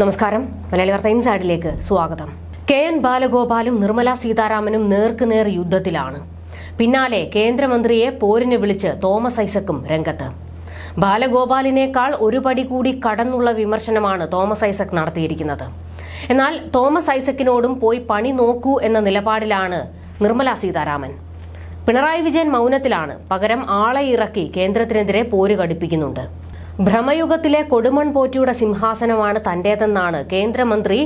നമസ്കാരം. മലയാളി വാർത്ത ഇൻസൈഡിലേക്ക് സ്വാഗതം. കെ എൻ ബാലഗോപാലും നിർമ്മല സീതാരാമനും നേർക്കുനേർ യുദ്ധത്തിലാണ്. പിന്നാലെ കേന്ദ്രമന്ത്രിയെ പോരിന് വിളിച്ച് തോമസ് ഐസക്കും രംഗത്ത്. ബാലഗോപാലിനേക്കാൾ ഒരു പടി കൂടി കടന്നുള്ള വിമർശനമാണ് തോമസ് ഐസക് നടത്തിയിരിക്കുന്നത്. എന്നാൽ തോമസ് ഐസക്കിനോടും പോയി പണി നോക്കൂ എന്ന നിലപാടിലാണ് നിർമ്മല സീതാരാമൻ. പിണറായി വിജയൻ മൗനത്തിലാണ് പകരം ആളെ ഇറക്കി കേന്ദ്രത്തിനെതിരെ പോര് ഘടിപ്പിക്കുന്നുണ്ട് ഭ്രമയുഗത്തിലെ കൊടുമൺ പോറ്റിയുടെ സിംഹാസനമാണ് തന്റേതെന്നാണ് കേന്ദ്രമന്ത്രി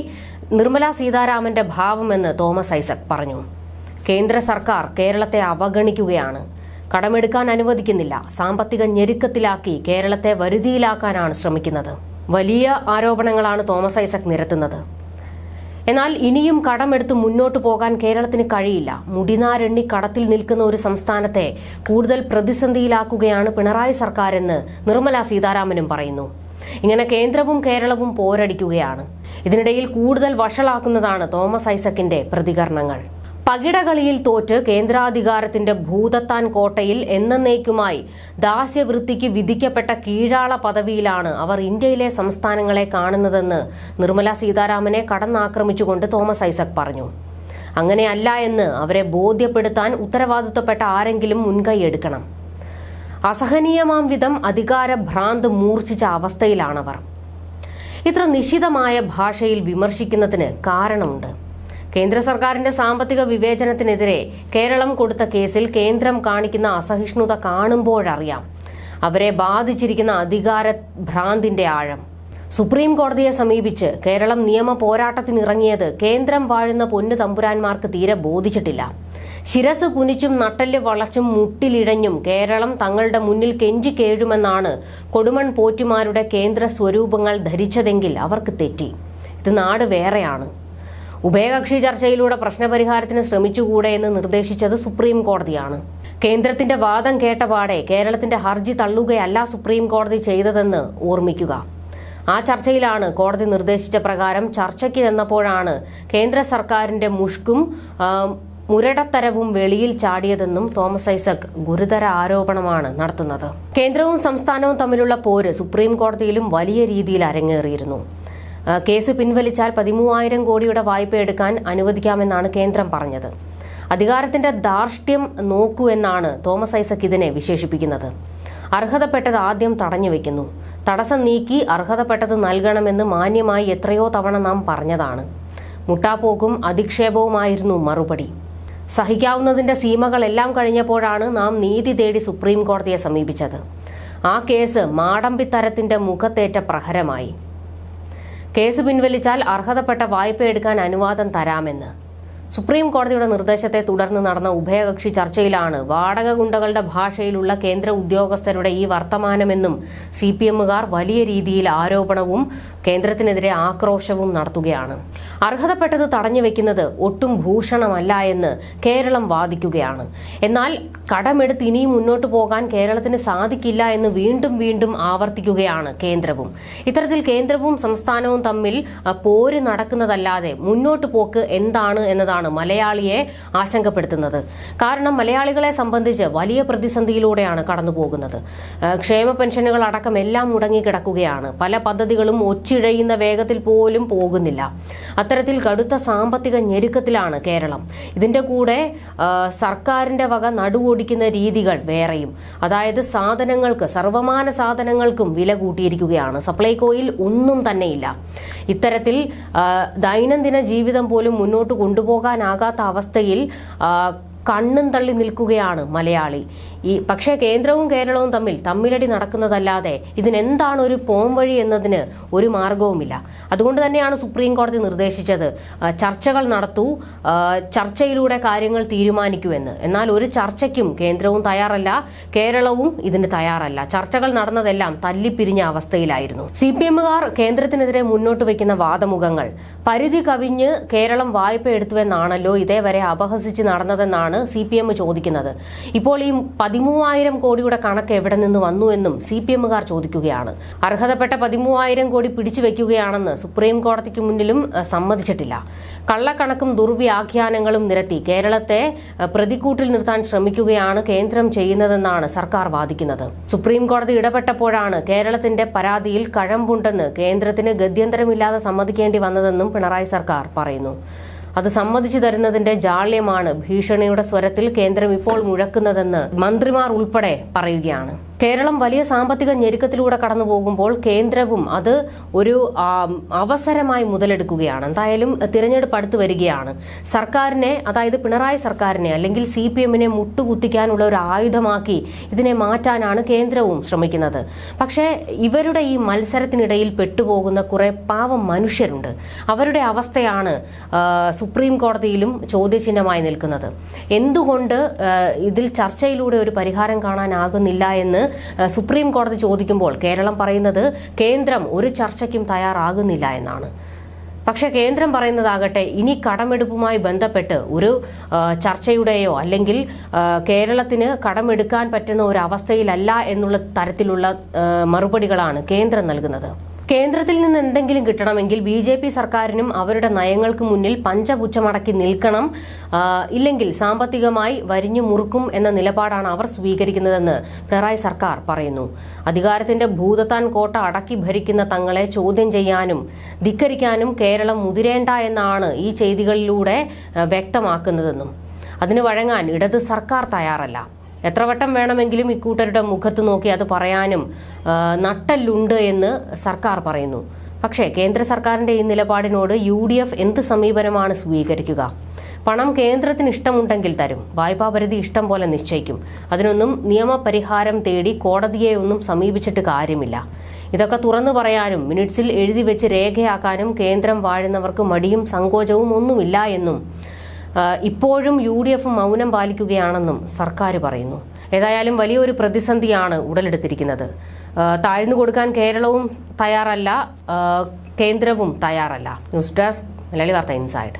നിർമ്മലാ സീതാരാമന്റെ ഭാവമെന്ന് തോമസ് ഐസക് പറഞ്ഞു. കേന്ദ്ര സർക്കാർ കേരളത്തെ അവഗണിക്കുകയാണ്. കടമെടുക്കാൻ അനുവദിക്കുന്നില്ല. സാമ്പത്തിക ഞെരുക്കത്തിലാക്കി കേരളത്തെ വരുതിയിലാക്കാനാണ് ശ്രമിക്കുന്നത്. വലിയ ആരോപണങ്ങളാണ് തോമസ് ഐസക് നിരത്തുന്നത്. എന്നാൽ ഇനിയും കടമെടുത്ത് മുന്നോട്ട് പോകാൻ കേരളത്തിന് കഴിയില്ല. മുടിനാരെണ്ണി കടത്തിൽ നിൽക്കുന്ന ഒരു സംസ്ഥാനത്തെ കൂടുതൽ പ്രതിസന്ധിയിലാക്കുകയാണ് പിണറായി സർക്കാരെന്ന് നിർമ്മല സീതാരാമനും പറയുന്നു. ഇങ്ങനെ കേന്ദ്രവും കേരളവും പോരടിക്കുകയാണ്. ഇതിനിടയിൽ കൂടുതൽ വഷളാക്കുന്നതാണ് തോമസ് ഐസക്കിന്റെ പ്രതികരണങ്ങൾ. പകിടകളിയിൽ തോറ്റ് കേന്ദ്രാധികാരത്തിന്റെ ഭൂതത്താൻ കോട്ടയിൽ എന്നേക്കുമായി ദാസ്യവൃത്തിക്ക് വിധിക്കപ്പെട്ട കീഴാള പദവിയിലാണ് അവർ ഇന്ത്യയിലെ സംസ്ഥാനങ്ങളെ കാണുന്നതെന്ന് നിർമ്മല സീതാരാമനെ കടന്നാക്രമിച്ചുകൊണ്ട് തോമസ് ഐസക് പറഞ്ഞു. അങ്ങനെയല്ല എന്ന് അവരെ ബോധ്യപ്പെടുത്താൻ ഉത്തരവാദിത്വപ്പെട്ട ആരെങ്കിലും മുൻകൈയെടുക്കണം അസഹനീയമാം വിധം അധികാര ഭ്രാന്ത് മൂർച്ഛിച്ച അവസ്ഥയിലാണവർ. ഇത്ര നിശിതമായ ഭാഷയിൽ വിമർശിക്കുന്നതിന് കാരണമുണ്ട്. കേന്ദ്ര സർക്കാരിന്റെ സാമ്പത്തിക വിവേചനത്തിനെതിരെ കേരളം കൊടുത്ത കേസിൽ കേന്ദ്രം കാണിക്കുന്ന അസഹിഷ്ണുത കാണുമ്പോഴറിയാം. അവരെ ബാധിച്ചിരിക്കുന്ന അധികാര ഭ്രാന്തിന്റെ ആഴം. സുപ്രീം കോടതിയെ സമീപിച്ച് കേരളം നിയമ പോരാട്ടത്തിനിറങ്ങിയത് കേന്ദ്രം വാഴുന്ന പൊന്നു തമ്പുരാന്മാർക്ക് തീരെ ബോധിച്ചിട്ടില്ല. ശിരസ് കുനിച്ചും നട്ടൽ വളച്ചും മുട്ടിലിഴഞ്ഞും കേരളം തങ്ങളുടെ മുന്നിൽ കെഞ്ചി കേഴുമെന്നാണ് കൊടുമൺ പോറ്റുമാരുടെ കേന്ദ്ര സ്വരൂപങ്ങൾ ധരിച്ചതെങ്കിൽ അവർക്ക് തെറ്റി. ഇത് നാട് വേറെയാണ്. ഉഭയകക്ഷി ചർച്ചയിലൂടെ പ്രശ്നപരിഹാരത്തിന് ശ്രമിച്ചുകൂടെ എന്ന് നിർദ്ദേശിച്ചത് സുപ്രീം കോടതിയാണ്. കേന്ദ്രത്തിന്റെ വാദം കേട്ടപാടെ കേരളത്തിന്റെ ഹർജി തള്ളുകയല്ല സുപ്രീം കോടതി ചെയ്തതെന്ന് ഓർമ്മിക്കുക. ആ ചർച്ചയിലാണ് കോടതി നിർദ്ദേശിച്ച പ്രകാരം ചർച്ചയ്ക്ക് ചെന്നപ്പോഴാണ് കേന്ദ്ര സർക്കാരിന്റെ മുഷ്കും മുരടത്തരവും വെളിയിൽ ചാടിയതെന്നും തോമസ് ഐസക് ഗുരുതര ആരോപണമാണ് നടത്തുന്നത്. കേന്ദ്രവും സംസ്ഥാനവും തമ്മിലുള്ള പോര് സുപ്രീം കോടതിയിലും വലിയ രീതിയിൽ അരങ്ങേറിയിരുന്നു. കേസ് പിൻവലിച്ചാൽ പതിമൂവായിരം കോടിയുടെ വായ്പ എടുക്കാൻ അനുവദിക്കാമെന്നാണ് കേന്ദ്രം പറഞ്ഞത്. അധികാരത്തിന്റെ ധാർഷ്ട്യം നോക്കൂ എന്നാണ് തോമസ് ഐസക് ഇതിനെ വിശേഷിപ്പിക്കുന്നത്. അർഹതപ്പെട്ടത് ആദ്യം തടഞ്ഞു വെക്കുന്നു. തടസ്സം നീക്കി അർഹതപ്പെട്ടത് നൽകണമെന്ന് മാന്യമായി എത്രയോ തവണ നാം പറഞ്ഞതാണ്. മുട്ടാപ്പോക്കും അധിക്ഷേപവുമായിരുന്നു മറുപടി. സഹിക്കാവുന്നതിന്റെ സീമകളെല്ലാം കഴിഞ്ഞപ്പോഴാണ് നാം നീതി തേടി സുപ്രീം കോടതിയെ സമീപിച്ചത്. ആ കേസ് മാടമ്പിത്തരത്തിന്റെ മുഖത്തേറ്റ പ്രഹരമായി. കേസ് പിൻവലിച്ചാൽ അർഹതപ്പെട്ട വായ്പ എടുക്കാൻ അനുവാദം തരാമെന്ന് സുപ്രീം കോടതിയുടെ നിർദ്ദേശത്തെ തുടർന്ന് നടന്ന ഉഭയകക്ഷി ചർച്ചയിലാണ് വാടക ഗുണ്ടകളുടെ ഭാഷയിലുള്ള കേന്ദ്ര ഉദ്യോഗസ്ഥരുടെ ഈ വർത്തമാനമെന്നും സി പി എമ്മുകാർ വലിയ രീതിയിൽ ആരോപണവും കേന്ദ്രത്തിനെതിരെ ആക്രോശവും നടത്തുകയാണ്. അർഹതപ്പെട്ടത് തടഞ്ഞു വെക്കുന്നത് ഒട്ടും ഭൂഷണമല്ല എന്ന് കേരളം വാദിക്കുകയാണ്. എന്നാൽ കടമെടുത്ത് ഇനിയും മുന്നോട്ട് പോകാൻ കേരളത്തിന് സാധിക്കില്ല എന്ന് വീണ്ടും വീണ്ടും ആവർത്തിക്കുകയാണ് കേന്ദ്രവും. ഇത്തരത്തിൽ കേന്ദ്രവും സംസ്ഥാനവും തമ്മിൽ പോര് നടക്കുന്നതല്ലാതെ മുന്നോട്ട് പോക്ക് എന്താണ് എന്നതാണ് മലയാളിയെ ആശങ്കപ്പെടുത്തുന്നത്. കാരണം മലയാളികളെ സംബന്ധിച്ച് വലിയ പ്രതിസന്ധിയിലൂടെയാണ് കടന്നുപോകുന്നത്. ക്ഷേമ പെൻഷനുകൾ അടക്കം എല്ലാം മുടങ്ങിക്കിടക്കുകയാണ് പല പദ്ധതികളും ഒച്ചിഴയുന്ന വേഗത്തിൽ പോലും പോകുന്നില്ല. അത്തരത്തിൽ കടുത്ത സാമ്പത്തിക ഞെരുക്കത്തിലാണ് കേരളം. ഇതിന്റെ കൂടെ സർക്കാരിന്റെ വക നടുവൊടിക്കുന്ന രീതികൾ വേറെയും. അതായത് സാധനങ്ങൾക്ക് സർവമാന സാധനങ്ങൾക്കും വില കൂട്ടിയിരിക്കുകയാണ്. സപ്ലൈകോയിൽ ഒന്നും തന്നെയില്ല. ഇത്തരത്തിൽ ദൈനംദിന ജീവിതം പോലും മുന്നോട്ട് കൊണ്ടുപോകാനാകാത്ത അവസ്ഥയിൽ കണ്ണും തള്ളി നിൽക്കുകയാണ് മലയാളി. ഈ പക്ഷേ കേന്ദ്രവും കേരളവും തമ്മിൽ തമ്മിലടി നടക്കുന്നതല്ലാതെ ഇതിനെന്താണ് ഒരു പോംവഴി എന്നതിന് ഒരു മാർഗവുമില്ല. അതുകൊണ്ട് തന്നെയാണ് സുപ്രീം കോടതി നിർദ്ദേശിച്ചത് ചർച്ചകൾ നടത്തൂ ചർച്ചയിലൂടെ കാര്യങ്ങൾ തീരുമാനിക്കൂ എന്ന്. എന്നാൽ ഒരു ചർച്ചയ്ക്കും കേന്ദ്രവും തയ്യാറല്ല കേരളവും ഇതിന് തയ്യാറല്ല. ചർച്ചകൾ നടന്നതെല്ലാം തല്ലിപ്പിരിഞ്ഞ അവസ്ഥയിലായിരുന്നു. സി പി എമ്മുകാർ കേന്ദ്രത്തിനെതിരെ മുന്നോട്ട് വയ്ക്കുന്ന വാദമുഖങ്ങൾ പരിധി കവിഞ്ഞ് കേരളം വായ്പ എടുത്തുവെന്നാണല്ലോ ഇതേവരെ അപഹസിച്ച് നടന്നതെന്നാണ് സി പി എം ചോദിക്കുന്നത്. ഇപ്പോൾ ഈ പതിമൂവായിരം കോടിയുടെ കണക്ക് എവിടെ നിന്ന് വന്നു എന്നും സി പി എമ്മുകാർ ചോദിക്കുകയാണ്. അർഹതപ്പെട്ട പതിമൂവായിരം കോടി പിടിച്ചു വെക്കുകയാണെന്ന് സുപ്രീം കോടതിക്ക് മുന്നിലും സമ്മതിച്ചിട്ടില്ല. കള്ളക്കണക്കും ദുർവ്യാഖ്യാനങ്ങളും നിരത്തി കേരളത്തെ പ്രതിക്കൂട്ടിൽ നിർത്താൻ ശ്രമിക്കുകയാണ് കേന്ദ്രം ചെയ്യുന്നതെന്നാണ് സർക്കാർ വാദിക്കുന്നത്. സുപ്രീം കോടതി ഇടപെട്ടപ്പോഴാണ് കേരളത്തിന്റെ പരാതിയിൽ കഴമ്പുണ്ടെന്ന് കേന്ദ്രത്തിന് ഗത്യന്തരമില്ലാതെ സമ്മതിക്കേണ്ടി വന്നതെന്നും പിണറായി സർക്കാർ പറയുന്നു. അത് സമ്മതിച്ചു തരുന്നതിന്റെ ജാള്യമാണ് ഭീഷണിയുടെ സ്വരത്തിൽ കേന്ദ്രം ഇപ്പോൾ മുഴക്കുന്നതെന്ന് മന്ത്രിമാർ ഉൾപ്പെടെ പറയുകയാണ്. കേരളം വലിയ സാമ്പത്തിക ഞെരുക്കത്തിലൂടെ കടന്നു പോകുമ്പോൾ കേന്ദ്രവും അത് ഒരു അവസരമായി മുതലെടുക്കുകയാണ്. എന്തായാലും തിരഞ്ഞെടുപ്പ് അടുത്ത് വരികയാണ്. സർക്കാരിനെ അതായത് പിണറായി സർക്കാരിനെ അല്ലെങ്കിൽ സി പി എമ്മിനെ മുട്ടുകുത്തിക്കാനുള്ള ഒരു ആയുധമാക്കി ഇതിനെ മാറ്റാനാണ് കേന്ദ്രവും ശ്രമിക്കുന്നത്. പക്ഷേ ഇവരുടെ ഈ മത്സരത്തിനിടയിൽ പെട്ടുപോകുന്ന കുറെ പാവം മനുഷ്യരുണ്ട്. അവരുടെ അവസ്ഥയാണ് സുപ്രീം കോടതിയിലും ചോദ്യചിഹ്നമായി നിൽക്കുന്നത്. എന്തുകൊണ്ട് ഇതിൽ ചർച്ചയിലൂടെ ഒരു പരിഹാരം കാണാനാകുന്നില്ല എന്ന് സുപ്രീം കോടതി ചോദിക്കുമ്പോൾ കേരളം പറയുന്നത് കേന്ദ്രം ഒരു ചർച്ചയ്ക്കും തയ്യാറാകുന്നില്ല എന്നാണ്. പക്ഷേ കേന്ദ്രം പറയുന്നതാകട്ടെ ഇനി കടമെടുപ്പുമായി ബന്ധപ്പെട്ട് ഒരു ചർച്ചയുടെയോ അല്ലെങ്കിൽ കേരളത്തിന് കടമെടുക്കാൻ പറ്റുന്ന ഒരു അവസ്ഥയിലല്ല എന്നുള്ള തരത്തിലുള്ള മറുപടികളാണ് കേന്ദ്രം നൽകുന്നത്. കേന്ദ്രത്തിൽ നിന്ന് എന്തെങ്കിലും കിട്ടണമെങ്കിൽ ബി ജെ പി സർക്കാരിനും അവരുടെ നയങ്ങൾക്ക് മുന്നിൽ പഞ്ചപുച്ഛമടക്കി നിൽക്കണം. ഇല്ലെങ്കിൽ സാമ്പത്തികമായി വരിഞ്ഞു മുറുക്കും എന്ന നിലപാടാണ് അവർ സ്വീകരിക്കുന്നതെന്ന് പിണറായി സർക്കാർ പറയുന്നു. അധികാരത്തിന്റെ ഭൂതത്താൻ കോട്ട അടക്കി ഭരിക്കുന്ന തങ്ങളെ ചോദ്യം ചെയ്യാനും ധിക്കരിക്കാനും കേരളം മുതിരേണ്ട എന്നാണ് ഈ ചെയ്തികളിലൂടെ വ്യക്തമാക്കുന്നതെന്നും. അതിന് വഴങ്ങാൻ ഇടത് സർക്കാർ തയ്യാറല്ല. എത്ര വട്ടം വേണമെങ്കിലും ഇക്കൂട്ടരുടെ മുഖത്ത് നോക്കി അത് പറയാനും നട്ടല്ലുണ്ട് എന്ന് സർക്കാർ പറയുന്നു. പക്ഷേ കേന്ദ്ര സർക്കാരിന്റെ ഈ നിലപാടിനോട് യു ഡി എഫ് എന്ത് സമീപനമാണ് സ്വീകരിക്കുക? പണം കേന്ദ്രത്തിന് ഇഷ്ടമുണ്ടെങ്കിൽ തരും. വായ്പാ പരിധി ഇഷ്ടം പോലെ നിശ്ചയിക്കും. അതിനൊന്നും നിയമപരിഹാരം തേടി കോടതിയെ ഒന്നും സമീപിച്ചിട്ട് കാര്യമില്ല. ഇതൊക്കെ തുറന്നു പറയാനും മിനിറ്റ്സിൽ എഴുതി വെച്ച് രേഖയാക്കാനും കേന്ദ്രം വാഴുന്നവർക്ക് മടിയും സങ്കോചവും ഒന്നുമില്ല എന്നും ഇപ്പോഴും യു ഡി എഫ് മൗനം പാലിക്കുകയാണെന്നും സർക്കാർ പറയുന്നു. ഏതായാലും വലിയൊരു പ്രതിസന്ധിയാണ് ഉടലെടുത്തിരിക്കുന്നത്. താഴ്ന്നു കൊടുക്കാൻ കേരളവും തയ്യാറല്ല കേന്ദ്രവും തയ്യാറല്ല. ന്യൂസ് ഡെസ്ക് മലയാളി വാർത്ത ഇൻസൈഡ്.